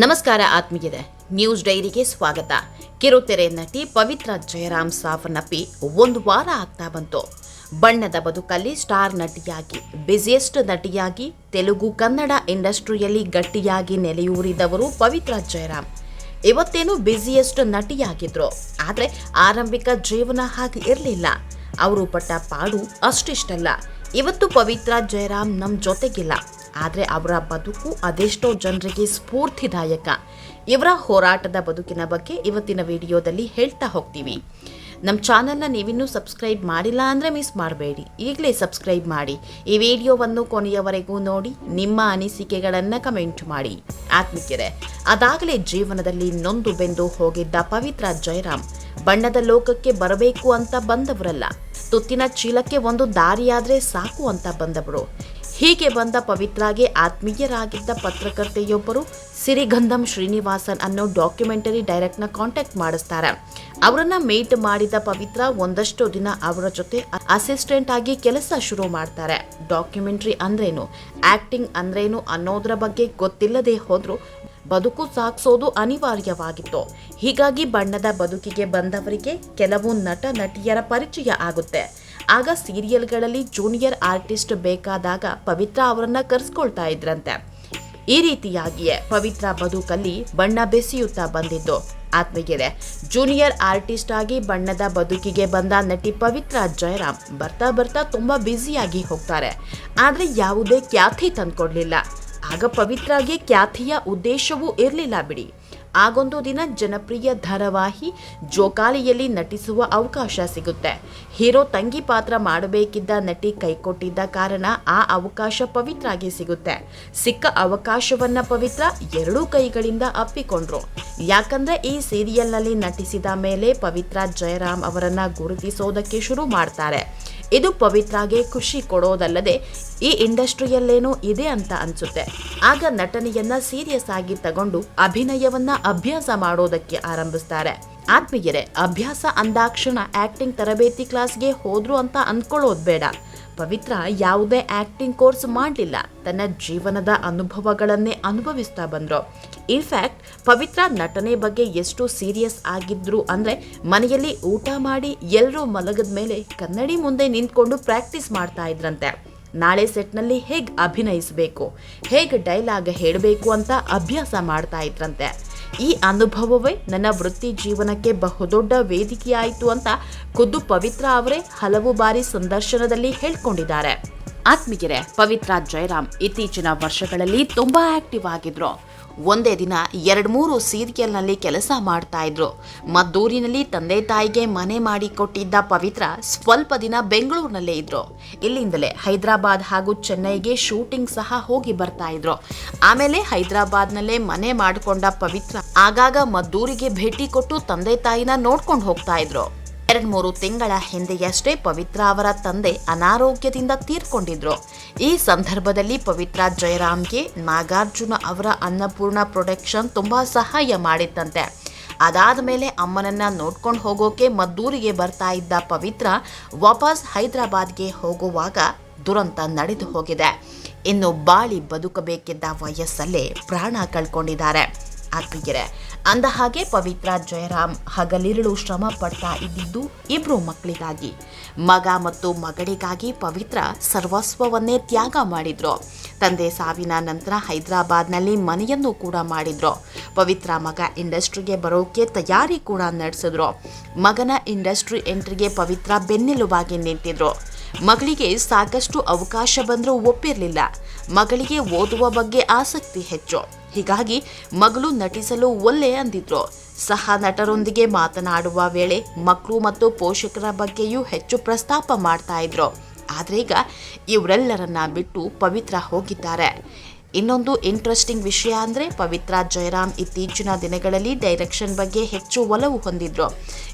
ನಮಸ್ಕಾರ ಆತ್ಮೀಯರೇ ನ್ಯೂಸ್ ಡೈರಿಗೆ ಸ್ವಾಗತ. ಕಿರುತೆರೆ ನಟಿ ಪವಿತ್ರ ಜಯರಾಮ್ ಸಾವನ್ನಪ್ಪಿ ಒಂದು ವಾರ ಆಗ್ತಾ ಬಂತು. ಬಣ್ಣದ ಬದುಕಲ್ಲಿ ಸ್ಟಾರ್ ನಟಿಯಾಗಿ ಬಿಸಿಯೆಸ್ಟ್ ನಟಿಯಾಗಿ, ತೆಲುಗು ಕನ್ನಡ ಇಂಡಸ್ಟ್ರಿಯಲ್ಲಿ ಗಟ್ಟಿಯಾಗಿ ನೆಲೆಯೂರಿದವರು ಪವಿತ್ರ ಜಯರಾಮ್. ಇವತ್ತೇನು ಬ್ಯುಸಿಯೆಸ್ಟ್ ನಟಿಯಾಗಿದ್ರು, ಆದರೆ ಆರಂಭಿಕ ಜೀವನ ಹಾಗೆ ಇರಲಿಲ್ಲ. ಅವರು ಪಟ್ಟ ಪಾಡು ಅಷ್ಟಿಷ್ಟಲ್ಲ. ಇವತ್ತು ಪವಿತ್ರ ಜಯರಾಮ್ ನಮ್ಮ ಜೊತೆಗಿಲ್ಲ. ಆದರೆ ಅವರ ಬದುಕು ಅದೆಷ್ಟೋ ಜನರಿಗೆ ಸ್ಫೂರ್ತಿದಾಯಕ. ಇವರ ಹೋರಾಟದ ಬದುಕಿನ ಬಗ್ಗೆ ಇವತ್ತಿನ ವಿಡಿಯೋದಲ್ಲಿ ಹೇಳ್ತಾ ಹೋಗ್ತೀವಿ. ನಮ್ಮ ಚಾನಲ್ನ ನೀವಿನ್ನೂ ಸಬ್ಸ್ಕ್ರೈಬ್ ಮಾಡಿಲ್ಲ ಅಂದರೆ ಮಿಸ್ ಮಾಡಬೇಡಿ. ಈಗಲೇ ಸಬ್ಸ್ಕ್ರೈಬ್ ಮಾಡಿ. ಈ ವಿಡಿಯೋವನ್ನು ಕೊನೆಯವರೆಗೂ ನೋಡಿ, ನಿಮ್ಮ ಅನಿಸಿಕೆಗಳನ್ನು ಕಮೆಂಟ್ ಮಾಡಿ. ಆತ್ಮಿಕ್ಯರೆ ಅದಾಗಲೇ ಜೀವನದಲ್ಲಿ ನೊಂದು ಬೆಂದು ಹೋಗಿದ್ದ ಪವಿತ್ರ ಜಯರಾಮ್ ಬಣ್ಣದ ಲೋಕಕ್ಕೆ ಬರಬೇಕು ಅಂತ ಬಂದವರಲ್ಲ. ತುತ್ತಿನ ಚೀಲಕ್ಕೆ ಒಂದು ದಾರಿಯಾದರೆ ಸಾಕು ಅಂತ ಬಂದವರು. ಹೀಗೆ ಬಂದ ಪವಿತ್ರಾಗೆ ಆತ್ಮೀಯರಾಗಿದ್ದ ಪತ್ರಕರ್ತೆಯೊಬ್ಬರು ಸಿರಿಗಂಧಂ ಶ್ರೀನಿವಾಸನ್ ಅನ್ನೋ ಡಾಕ್ಯುಮೆಂಟರಿ ಡೈರೆಕ್ಟ್ನ ಕಾಂಟ್ಯಾಕ್ಟ್ ಮಾಡಿಸ್ತಾರೆ. ಅವರನ್ನ ಮೀಟ್ ಮಾಡಿದ ಪವಿತ್ರ ಒಂದಷ್ಟು ದಿನ ಅವರ ಜೊತೆ ಅಸಿಸ್ಟೆಂಟ್ ಆಗಿ ಕೆಲಸ ಶುರು ಮಾಡ್ತಾರೆ. ಡಾಕ್ಯುಮೆಂಟ್ರಿ ಅಂದ್ರೇನು? ಆಕ್ಟಿಂಗ್ ಅಂದ್ರೇನು ಅನ್ನೋದ್ರ ಬಗ್ಗೆ ಗೊತ್ತಿಲ್ಲದೆ ಹೋದ್ರು ಬದುಕು ಸಾಗಿಸೋದು ಅನಿವಾರ್ಯವಾಗಿತ್ತು. ಹೀಗಾಗಿ ಬಣ್ಣದ ಬದುಕಿಗೆ ಬಂದವರಿಗೆ ಕೆಲವು ನಟ ನಟಿಯರ ಪರಿಚಯ ಆಗುತ್ತೆ. ಆಗ ಸೀರಿಯಲ್ಗಳಲ್ಲಿ ಜೂನಿಯರ್ ಆರ್ಟಿಸ್ಟ್ ಬೇಕಾದಾಗ ಪವಿತ್ರ ಅವರನ್ನ ಕರೆಸ್ಕೊಳ್ತಾ ಇದ್ರಂತೆ. ಈ ರೀತಿಯಾಗಿಯೇ ಪವಿತ್ರ ಬದುಕಲ್ಲಿ ಬಣ್ಣ ಬೆಸೆಯುತ್ತಾ ಬಂದಿದ್ದು. ಆತ್ಮಗೆರೆ ಜೂನಿಯರ್ ಆರ್ಟಿಸ್ಟ್ ಆಗಿ ಬಣ್ಣದ ಬದುಕಿಗೆ ಬಂದ ನಟಿ ಪವಿತ್ರ ಜಯರಾಮ್ ಬರ್ತಾ ಬರ್ತಾ ತುಂಬಾ ಬ್ಯುಸಿಯಾಗಿ ಹೋಗ್ತಾರೆ. ಆದರೆ ಯಾವುದೇ ಖ್ಯಾತಿ ತಂದ್ಕೊಡ್ಲಿಲ್ಲ. ಆಗ ಪವಿತ್ರಾಗೆ ಖ್ಯಾತಿಯ ಉದ್ದೇಶವೂ ಇರಲಿಲ್ಲ ಬಿಡಿ. ಆಗೊಂದು ದಿನ ಜನಪ್ರಿಯ ಧಾರಾವಾಹಿ ಜೋಕಾಲಿಯಲ್ಲಿ ನಟಿಸುವ ಅವಕಾಶ ಸಿಗುತ್ತೆ. ಹೀರೋ ತಂಗಿ ಪಾತ್ರ ಮಾಡಬೇಕಿದ್ದ ನಟಿ ಕೈಕೊಟ್ಟಿದ್ದ ಕಾರಣ ಆ ಅವಕಾಶ ಪವಿತ್ರಾಗೆ ಸಿಗುತ್ತೆ. ಸಿಕ್ಕ ಅವಕಾಶವನ್ನ ಪವಿತ್ರ ಎರಡೂ ಕೈಗಳಿಂದ ಅಪ್ಪಿಕೊಂಡ್ರು. ಯಾಕಂದ್ರೆ ಈ ಸೀರಿಯಲ್ನಲ್ಲಿ ನಟಿಸಿದ ಮೇಲೆ ಪವಿತ್ರ ಜಯರಾಮ್ ಅವರನ್ನ ಗುರುತಿಸೋದಕ್ಕೆ ಶುರು ಮಾಡ್ತಾರೆ. ಇದು ಪವಿತ್ರಾಗೆ ಖುಷಿ ಕೊಡೋದಲ್ಲದೆ ಈ ಇಂಡಸ್ಟ್ರಿಯಲ್ಲೇನೋ ಇದೆ ಅಂತ ಅನ್ಸುತ್ತೆ. ಆಗ ನಟನೆಯನ್ನ ಸೀರಿಯಸ್ ಆಗಿ ತಗೊಂಡು ಅಭಿನಯವನ್ನ ಅಭ್ಯಾಸ ಮಾಡೋದಕ್ಕೆ ಆರಂಭಿಸ್ತಾರೆ. ಆತ್ಮೀಯರೇ, ಅಭ್ಯಾಸ ಅಂದಾಕ್ಷಣ ಆಕ್ಟಿಂಗ್ ತರಬೇತಿ ಕ್ಲಾಸ್ಗೆ ಹೋದ್ರು ಅಂತ ಅಂದ್ಕೊಳ್ಳೋದು ಬೇಡ. ಪವಿತ್ರ ಯಾವುದೇ ಆಕ್ಟಿಂಗ್ ಕೋರ್ಸ್ ಮಾಡಲಿಲ್ಲ. ತನ್ನ ಜೀವನದ ಅನುಭವಗಳನ್ನೇ ಅನುಭವಿಸ್ತಾ ಬಂದ್ರು. ಇನ್ಫ್ಯಾಕ್ಟ್ ಪವಿತ್ರ ನಟನೆ ಬಗ್ಗೆ ಎಷ್ಟು ಸೀರಿಯಸ್ ಆಗಿದ್ರು ಅಂದ್ರೆ ಮನೆಯಲ್ಲಿ ಊಟ ಮಾಡಿ ಎಲ್ಲರೂ ಮಲಗದ ಮೇಲೆ ಕನ್ನಡಿ ಮುಂದೆ ನಿಂತ್ಕೊಂಡು ಪ್ರಾಕ್ಟೀಸ್ ಮಾಡ್ತಾ ಇದ್ರಂತೆ. ನಾಳೆ ಸೆಟ್ನಲ್ಲಿ ಹೇಗೆ ಅಭಿನಯಿಸಬೇಕು, ಹೇಗೆ ಡೈಲಾಗ್ ಹೇಳಬೇಕು ಅಂತ ಅಭ್ಯಾಸ ಮಾಡ್ತಾ ಇದ್ರಂತೆ. ಈ ಅನುಭವವೇ ನನ್ನ ವೃತ್ತಿ ಜೀವನಕ್ಕೆ ಬಹುದೊಡ್ಡ ವೇದಿಕೆಯಾಯಿತು ಅಂತ ಖುದ್ದು ಪವಿತ್ರ ಅವರೇ ಹಲವು ಬಾರಿ ಸಂದರ್ಶನದಲ್ಲಿ ಹೇಳ್ಕೊಂಡಿದ್ದಾರೆ. ಆತ್ಮೀಯರೇ, ಪವಿತ್ರ ಜಯರಾಮ್ ಇತ್ತೀಚಿನ ವರ್ಷಗಳಲ್ಲಿ ತುಂಬಾ ಆಕ್ಟಿವ್ ಆಗಿದ್ರು. ಒಂದೇ ದಿನ ಎರಡು ಮೂರು ಸೀರಿಯಲ್ನಲ್ಲಿ ಕೆಲಸ ಮಾಡ್ತಾ ಇದ್ರು. ಮದ್ದೂರಿನಲ್ಲಿ ತಂದೆ ತಾಯಿಗೆ ಮನೆ ಮಾಡಿ ಕೊಟ್ಟಿದ್ದ ಪವಿತ್ರ ಸ್ವಲ್ಪ ದಿನ ಬೆಂಗಳೂರಿನಲ್ಲೇ ಇದ್ರು. ಇಲ್ಲಿಂದಲೇ ಹೈದರಾಬಾದ್ ಹಾಗೂ ಚೆನ್ನೈಗೆ ಶೂಟಿಂಗ್ ಸಹ ಹೋಗಿ ಬರ್ತಾ ಇದ್ರು. ಆಮೇಲೆ ಹೈದರಾಬಾದ್ನಲ್ಲೇ ಮನೆ ಮಾಡಿಕೊಂಡ ಪವಿತ್ರ ಆಗಾಗ ಮದ್ದೂರಿಗೆ ಭೇಟಿ ಕೊಟ್ಟು ತಂದೆ ತಾಯಿನ ನೋಡ್ಕೊಂಡು ಹೋಗ್ತಾ ಇದ್ರು. ಎರಡ್ ಮೂರು ತಿಂಗಳ ಹಿಂದೆಯಷ್ಟೇ ಪವಿತ್ರ ಅವರ ತಂದೆ ಅನಾರೋಗ್ಯದಿಂದ ತೀರ್ಕೊಂಡಿದ್ರು. ಈ ಸಂದರ್ಭದಲ್ಲಿ ಪವಿತ್ರ ಜಯರಾಮ್ಗೆ ನಾಗಾರ್ಜುನ ಅವರ ಅನ್ನಪೂರ್ಣ ಪ್ರೊಡಕ್ಷನ್ ತುಂಬಾ ಸಹಾಯ ಮಾಡಿತ್ತಂತೆ ಅದಾದ ಮೇಲೆ ಅಮ್ಮನನ್ನ ನೋಡ್ಕೊಂಡು ಹೋಗೋಕೆ ಮದ್ದೂರಿಗೆ ಬರ್ತಾ ಇದ್ದ ಪವಿತ್ರ ವಾಪಸ್ ಹೈದರಾಬಾದ್ಗೆ ಹೋಗುವಾಗ ದುರಂತ ನಡೆದು ಹೋಗಿದೆ. ಇನ್ನು ಬಾಳಿ ಬದುಕಬೇಕಿದ್ದ ವಯಸ್ಸಲ್ಲೇ ಪ್ರಾಣ ಕಳ್ಕೊಂಡಿದ್ದಾರೆ. ಆತ್ಮೀಯರೇ, ಅಂದ ಹಾಗೆ ಪವಿತ್ರ ಜಯರಾಮ್ ಹಗಲಿರುಳು ಶ್ರಮ ಪಡ್ತಾ ಇದ್ದಿದ್ದು ಇಬ್ರು ಮಕ್ಕಳಿಗಾಗಿ. ಮಗ ಮತ್ತು ಮಗಳಿಗಾಗಿ ಪವಿತ್ರ ಸರ್ವಸ್ವವನ್ನೇ ತ್ಯಾಗ ಮಾಡಿದ್ರು. ತಂದೆ ಸಾವಿನ ನಂತರ ಹೈದರಾಬಾದ್ನಲ್ಲಿ ಮನೆಯನ್ನು ಕೂಡ ಮಾಡಿದ್ರು. ಪವಿತ್ರ ಮಗ ಇಂಡಸ್ಟ್ರಿಗೆ ಬರೋಕೆ ತಯಾರಿ ಕೂಡ ನಡೆಸಿದ್ರು. ಮಗನ ಇಂಡಸ್ಟ್ರಿ ಎಂಟ್ರಿಗೆ ಪವಿತ್ರ ಬೆನ್ನೆಲುಬಾಗಿ ನಿಂತಿದ್ರು. ಮಗಳಿಗೆ ಸಾಕಷ್ಟು ಅವಕಾಶ ಬಂದರೂ ಒಪ್ಪಿರಲಿಲ್ಲ. ಮಗಳಿಗೆ ಓದುವ ಬಗ್ಗೆ ಆಸಕ್ತಿ ಹೆಚ್ಚು. ಹೀಗಾಗಿ ಮಗಳು ನಟಿಸಲು ಒಲ್ಲೆ ಅಂದಿದ್ರು. ಸಹ ನಟರೊಂದಿಗೆ ಮಾತನಾಡುವ ವೇಳೆ ಮಕ್ಕಳು ಮತ್ತು ಪೋಷಕರ ಬಗ್ಗೆಯೂ ಹೆಚ್ಚು ಪ್ರಸ್ತಾಪ ಮಾಡ್ತಾ ಇದ್ರು. ಆದ್ರೆ ಈಗ ಇವರೆಲ್ಲರನ್ನ ಬಿಟ್ಟು ಪವಿತ್ರ ಹೋಗಿದ್ದಾರೆ. ಇನ್ನೊಂದು ಇಂಟ್ರೆಸ್ಟಿಂಗ್ ವಿಷಯ ಅಂದರೆ ಪವಿತ್ರ ಜಯರಾಮ್ ಇತ್ತೀಚಿನ ದಿನಗಳಲ್ಲಿ ಡೈರೆಕ್ಷನ್ ಬಗ್ಗೆ ಹೆಚ್ಚು ಒಲವು ಹೊಂದಿದ್ರು.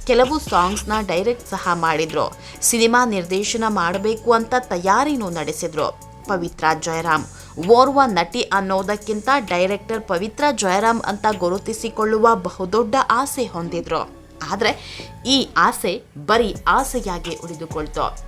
ಕೆಲವು ಸಾಂಗ್ಸ್ನ ಡೈರೆಕ್ಟ್ ಸಹ ಮಾಡಿದ್ರು. ಸಿನಿಮಾ ನಿರ್ದೇಶನ ಮಾಡಬೇಕು ಅಂತ ತಯಾರಿನೂ ನಡೆಸಿದ್ರು. ಪವಿತ್ರ ಜಯರಾಮ್. ಓರ್ವ ನಟಿ ಅನ್ನೋದಕ್ಕಿಂತ ಡೈರೆಕ್ಟರ್ ಪವಿತ್ರ ಜಯರಾಮ್ ಅಂತ ಗುರುತಿಸಿಕೊಳ್ಳುವ ಬಹುದೊಡ್ಡ ಆಸೆ ಹೊಂದಿದ್ರು. ಆದರೆ ಈ ಆಸೆ ಬರೀ ಆಸೆಯಾಗಿ ಉಳಿದುಕೊಳ್ತು.